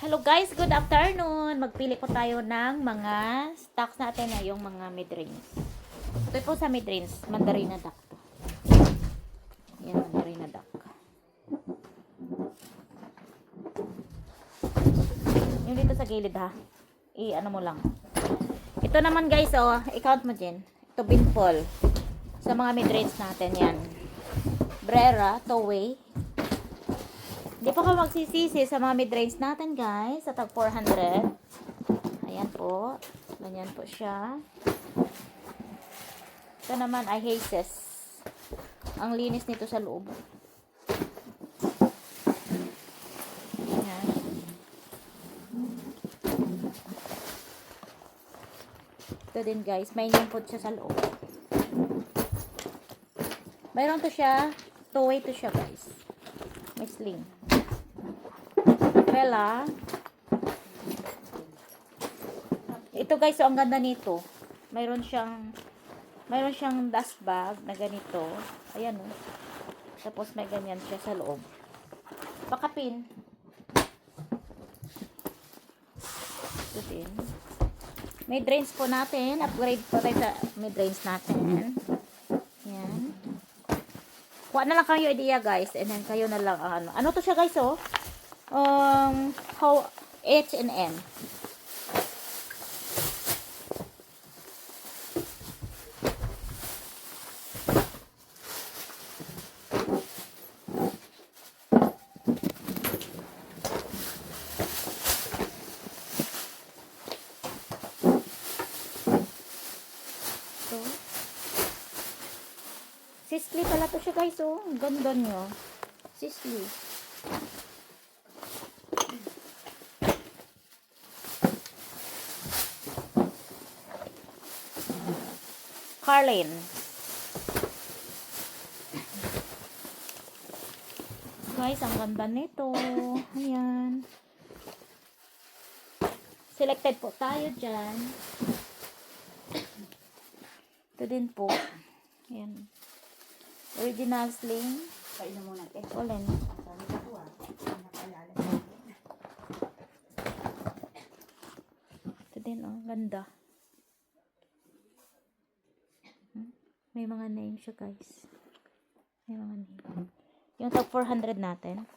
Hello guys, good afternoon. Magpili po tayo ng mga stocks natin na yung mga mid-range. Ito po sa mid-range, mandarina duck. Yan, mandarina duck. Yung dito sa gilid ha. I-ano mo lang. Ito naman guys, oh, i-count mo din. Ito binpol. Sa mga mid-range natin yan. Brera, Toway, Hindi pa ka magsisisi sa mga mid-range natin, guys. Sa tag 400. Ayan po. Ganyan po siya. Ito naman ay Haces. Ang linis nito sa loob. Ayan. Ito din, guys. May po siya sa loob. Mayroon to siya. Two-way to siya, guys. May sling. Bella. Ito guys, so ang ganda nito. Mayroon siyang mayroon siyang dust bag na ganito. Ayan oh. Tapos may ganyan siya sa loob. Pakapin. Ito din. May drains po natin. Upgrade po tayo sa may drains natin. Yan. Kuha na lang kayo idea guys. And then kayo na lang ang ano. Ano to siya guys oh? Um, how H&M. Sisley pala to siya guys oh. Ganda niya. Sisley. Carlin. Guys, ang ganda nito. Ayan. Selected po tayo dyan. Ito din po. Ayan. Original sling. Painom muna. Eh, ko ah. Ito din, oh. Ganda. Hmm? May mga name siya, guys. May mga name. Yung top 400 natin.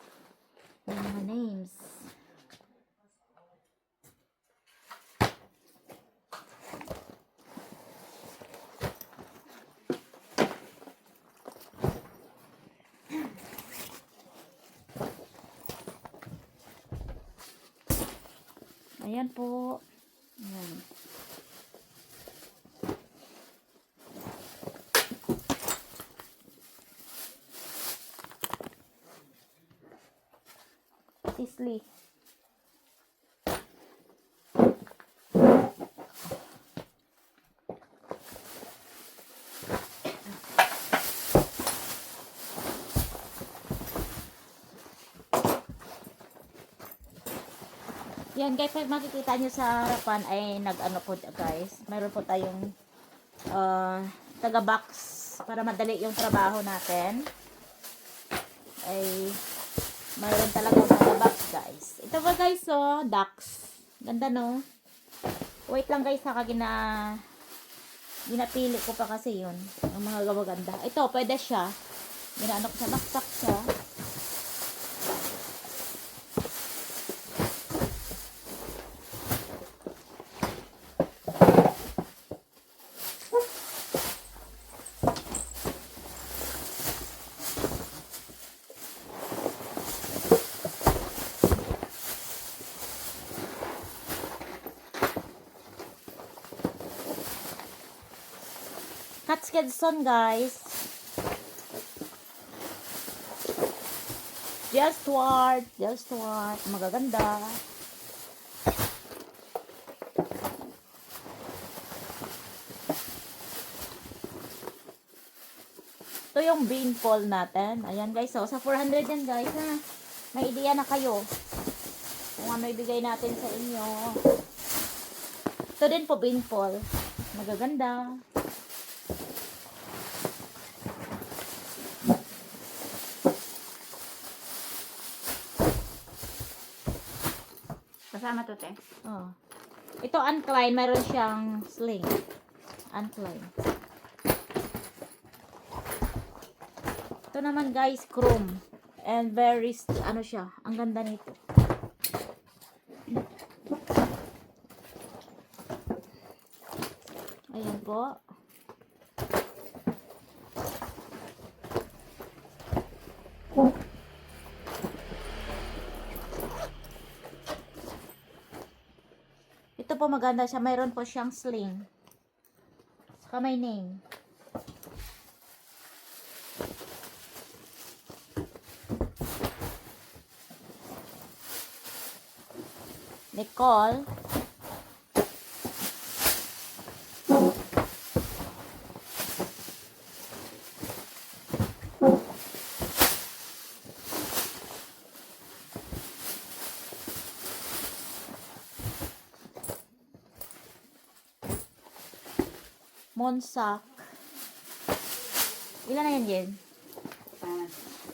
May mga names. Ayan po. Ayan. Sisley. Yan guys, pag makikita nyo sa harapan ay nag-ano po guys. Mayroon po tayong uh, taga-box para madali yung trabaho natin. Ay mayroon talaga taga-box guys. Ito ba guys so, ducks. Ganda no? Wait lang guys ha, gina ginapili ko pa kasi yun. Ang mga gawaganda. Ito, pwede siya. Ginaano ko sa backpack siya. Katskedson guys. Just Stewart, Just Stewart, magaganda. Ito yung bean fall natin. Ayan guys, so sa 400 yan guys ha. May idea na kayo kung ano ibigay natin sa inyo. Ito din po bean fall. Magaganda. Kasama to, te. Oh. Ito, uncline. Meron siyang sling. Uncline. Ito naman, guys, chrome. And very, ano siya, ang ganda nito. Ayan po. Ito po maganda siya. Mayroon po siyang sling. Saka may name. Nicole. Monsak. Ilan na yan, Jen? Ah,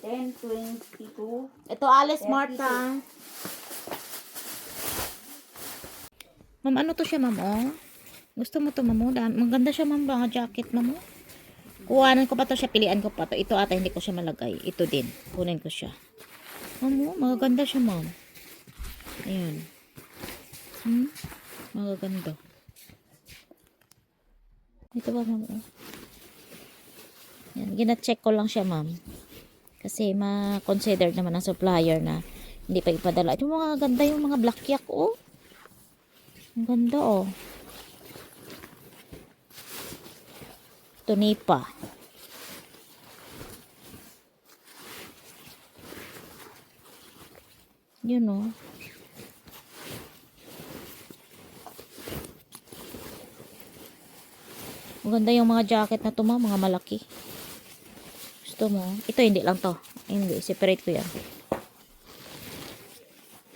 10, 22. Ito, Alice Yes, Marta. Ma'am, ano to siya, ma'am, oh? Gusto mo to, ma'am, oh? Maganda siya, ma'am, mga jacket, ma'am, oh. Kuhanan ko pa to siya, pilian ko pa to. Ito ata, hindi ko siya malagay. Ito din. Kunin ko siya. Ma'am, oh, magaganda siya, ma'am. Ayan. Hmm? Magaganda. Ito ba, ma'am? Yan, gina-check ko lang siya, ma'am. Kasi ma-consider naman ng supplier na hindi pa ipadala. Ito mga ganda yung mga black yak, oh. Ang ganda, oh. Ito nipa. Yun, oh. Maganda yung mga jacket na to, ma, mga malaki. Gusto mo? Ito hindi lang to. Hindi, separate ko yan.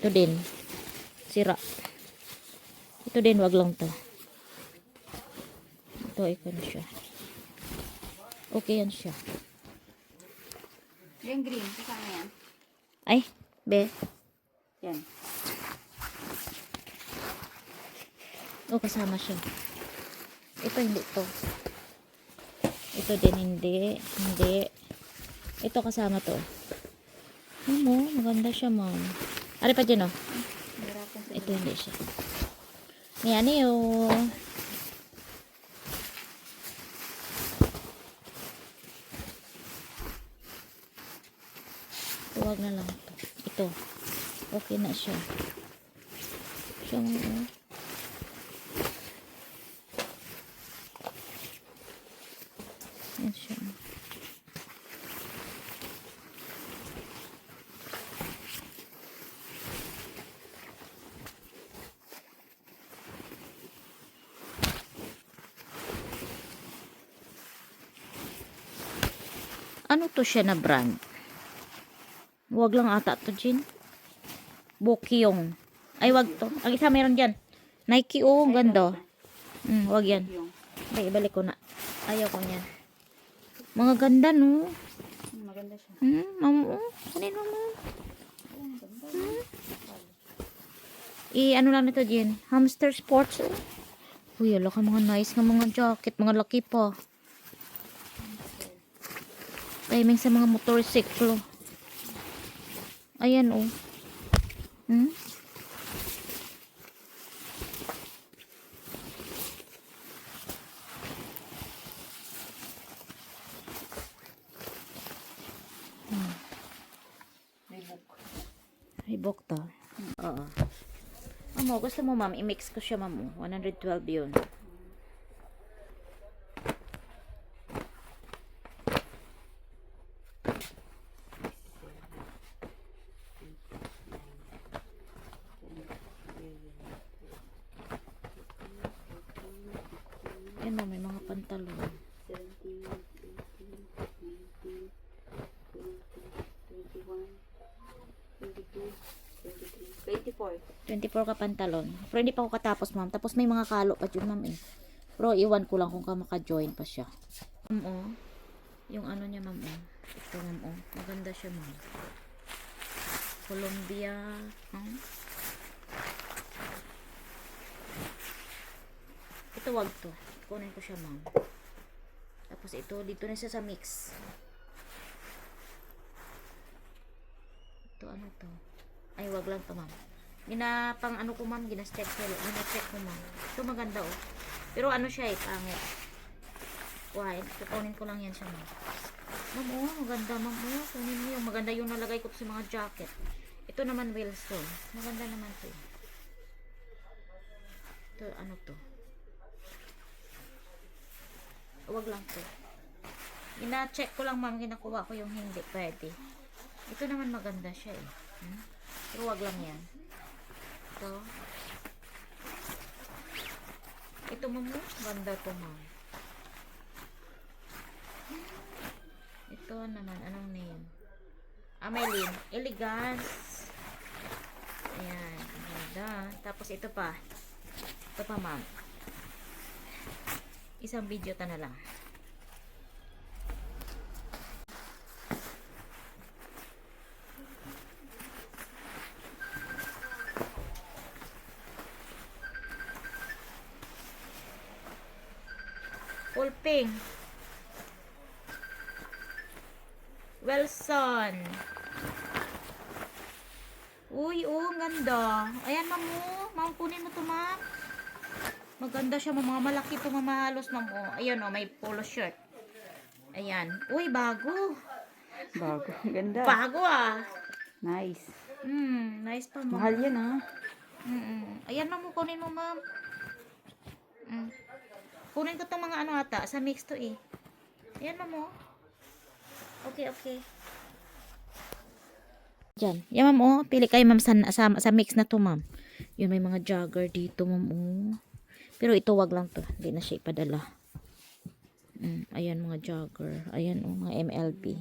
Ito din. Sira. Ito din, wag lang to. Ito, ito na siya. Okay yan siya. Yung green, kasama yan. Ay, be. Yan. Oh, kasama siya. Ito hindi to. Ito din hindi. Hindi. Ito kasama to. Ano, maganda siya, ma'am. Ari pa dyan, oh. Ito hindi siya. Yan yun. Huwag na lang ito. Ito. Okay na siya. Siya mo. oh. Yan siya. Ano to siya na brand? Huwag lang ata to, Jin. Bokyong. Ay, wag to. Ang isa meron dyan. Nike, oh, ang ganda. Hmm, wag yan. Ay, ibalik ko na. Ayaw ko niyan. Mga ganda, no? Hmm, Maganda siya. Hmm, mamo. Kanino mo? Hmm? I, ano lang ito, Jen? Hamster Sports, oh. Uy, ala ka mga nice nga mga jacket. Mga laki pa. Timing sa mga motorsiklo. Ayan, oh. Hmm? Reebok. Reebok to. Oo. Amo, gusto mo ma'am, i-mix ko siya ma'am. oh. 112 yun. 24 ka pantalon. Pero hindi pa ako katapos, ma'am. Tapos may mga kalo pa yun, ma'am, eh. Pero iwan ko lang kung ka maka-join pa siya. Ma'am, oh. Yung ano niya, ma'am, oh. Ito, ma'am, oh. Maganda siya, ma'am. Colombia. Huh? Ito, wag to. Kunin ko siya, ma'am. Tapos ito, dito na siya sa mix. Ito, ano to? Ay, wag lang to, ma'am. Gina, pang ano ko, ma'am, gina-check ko. Gina-check ko, ma'am. Ito maganda, oh. Pero ano siya, eh, pangit. Why? Kukunin ko lang yan siya, ma'am. Ma'am, oh, maganda, ma'am. Oh, kunin mo maganda yung nalagay ko sa mga jacket. Ito naman, Wilson. Maganda naman to. Ito, ano to? Wag lang to. Ina-check ko lang, ma'am. Ginakuha ko yung hindi. Pwede. Ito naman maganda siya, eh. Hmm? Pero wag lang yan. Ito. Ito, ma'am. oh. Ganda to, ma'am. Ito naman, anong name? Amelin. Elegance. Ayan. Ganda. Tapos ito pa. Ito pa, ma'am. Isang video ta na lang. Full pink. Wilson. Uy, oh, ang ganda. Ayan, ma'am, oh. Ma'am, kunin mo to, ma'am. Maganda siya. Mga malaki to, mamahalos, ma'am, oh. Ayan, oh, may polo shirt. Ayan. Uy, bago. Bago. Ganda. Bago, ah. Nice. Hmm, nice pa, ma'am. Mahal yan ah. Mm-mm. Ayan, ma'am, oh, kunin mo, ma'am. Mm. Kunin ko tong mga ano ata, sa mix to, eh. Ayan, ma'am, oh. Okay, okay. Diyan. Yan, ma'am, oh. Pili kayo, ma'am, sa, sa, sa mix na to, ma'am. Yun, may mga jogger dito, ma'am, oh. Pero ito, wag lang to. Hindi na siya ipadala. Mm, ayan, mga jogger. Ayan, oh, mga MLB.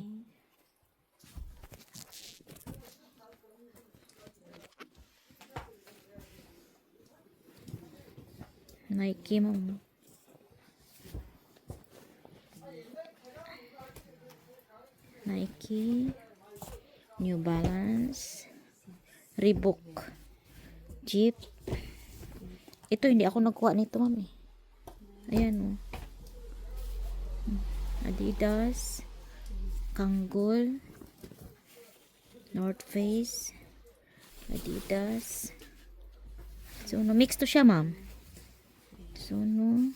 Nike, ma'am. Nike, New Balance, Reebok, Jeep. Ito, hindi ako nagkuha nito, ma'am. eh. Ayan, oh. Adidas, Kanggol, North Face, Adidas. So, no, mix to siya, ma'am. So, no.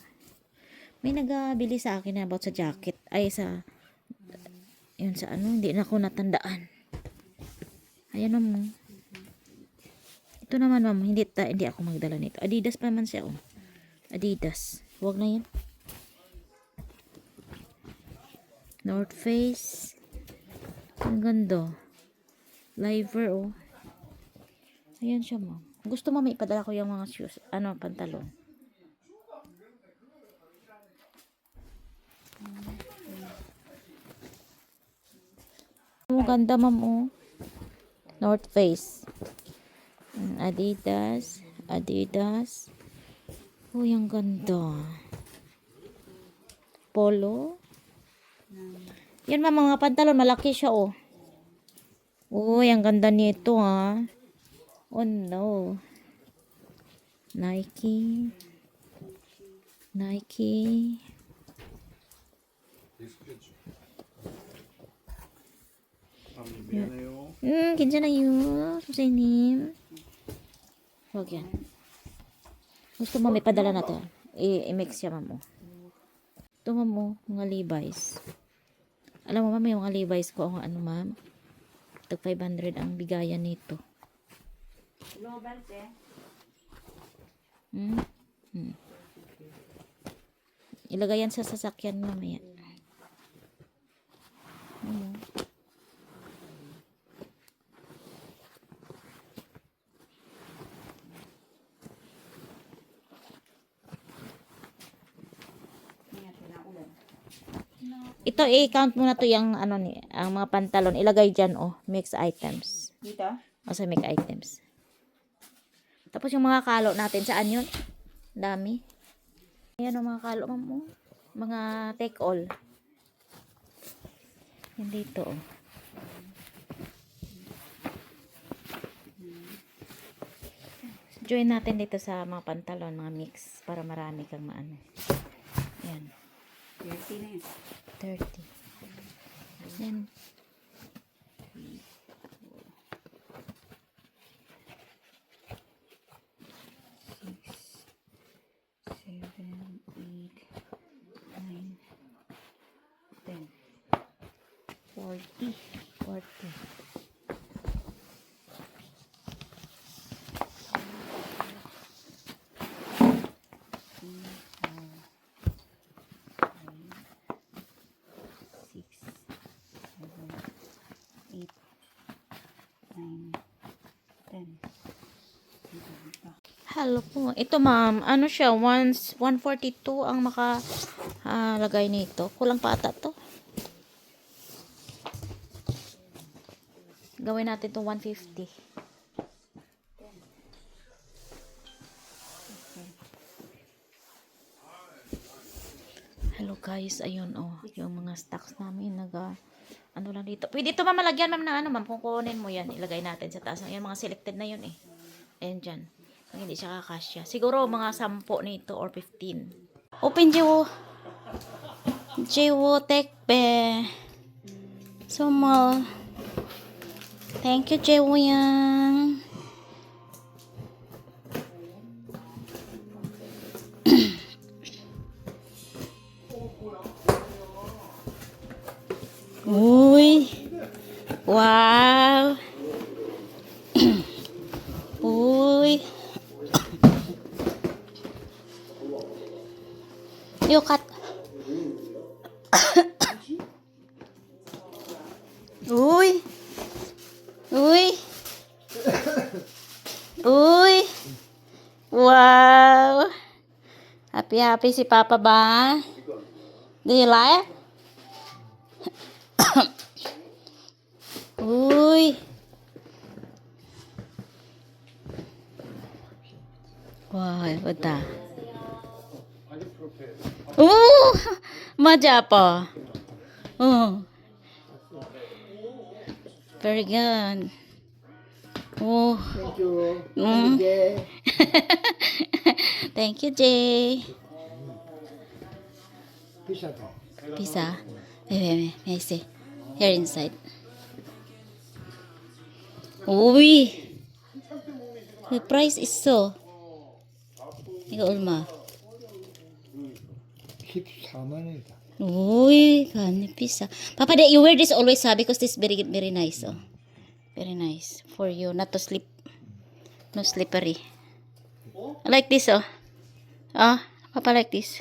May nagabili sa akin about sa jacket. Ay, sa yun sa ano, hindi na ako natandaan. Ayan mo. Ito naman ma'am, hindi, ta, hindi ako magdala nito. Adidas pa naman siya oh. Adidas. Huwag na yan. North Face. Ang ganda. Liver oh. Ayan siya ma'am. Gusto mo may ipadala ko yung mga shoes, ano, pantalon. Ganda, ma'am, oh. North Face. Mm, Adidas. Adidas. Uy, ang ganda. Polo. Yan, ma'am, mga pantalon. Malaki siya, oh. Uy, ang ganda nito, ha. Oh, no. Nike. Nike. Hmm, kinsa na yun? Susinim. Huwag yan. Gusto mo may padala na to. I-mix siya, mamo. Ito, mamo, mga Levi's. Alam mo, ma'am, yung mga Levi's ko, ang ano, ma'am? Tag 500 ang bigayan nito. Global, eh. Hmm? Hmm. Ilagay yan sa sasakyan mamaya. Ano? Nga sila ulan. Ito, i-count mo na to yung ano ni, ang mga pantalon. Ilagay dyan, oh, mix items. Dito? O sa mix items. Tapos yung mga kalo natin, saan yun? Dami. Ayan ang mga kalo, ma'am. oh. Mga take all. Yan dito, oh. Join natin dito sa mga pantalon, mga mix, para marami kang maano. Yan, 30 na yun. 30. Yan. Seven, eight, nine, ten. 40. 40. Hello po. Ito ma'am, ano siya, once 142 ang maka ah, lagay nito. Kulang pa ata to. Gawin natin to 150. Hello guys, ayun oh, yung mga stocks namin naga ano lang dito. Pwede ito ma'am malagyan ma'am ng ano ma'am, kung kukunin mo yan, ilagay natin sa taas. Yan mga selected na yun eh. Ayan dyan. Pag hindi siya kakasya. Siguro mga 10 nito or 15. Open Jiwo. Jiwo Tekbe. Sumal. Thank you, Jiwo yan. Wow. Happy happy si Papa ba? Do you like? Uy. Wow, what the? Ooh, maja pa. Oh. Very good. Oh. Thank you. Mm. Okay. Thank you, Jay. Pizza to. Pizza. Wait, wait, wait. May I see? Here inside. Uy! The price is so. 이거 얼마? 14만 원이다. Uy, gani pizza. Papa, that you wear this always ha because this very very nice oh. Very nice. For you, not to sleep. No slippery. Like this, oh. Oh, Papa like this.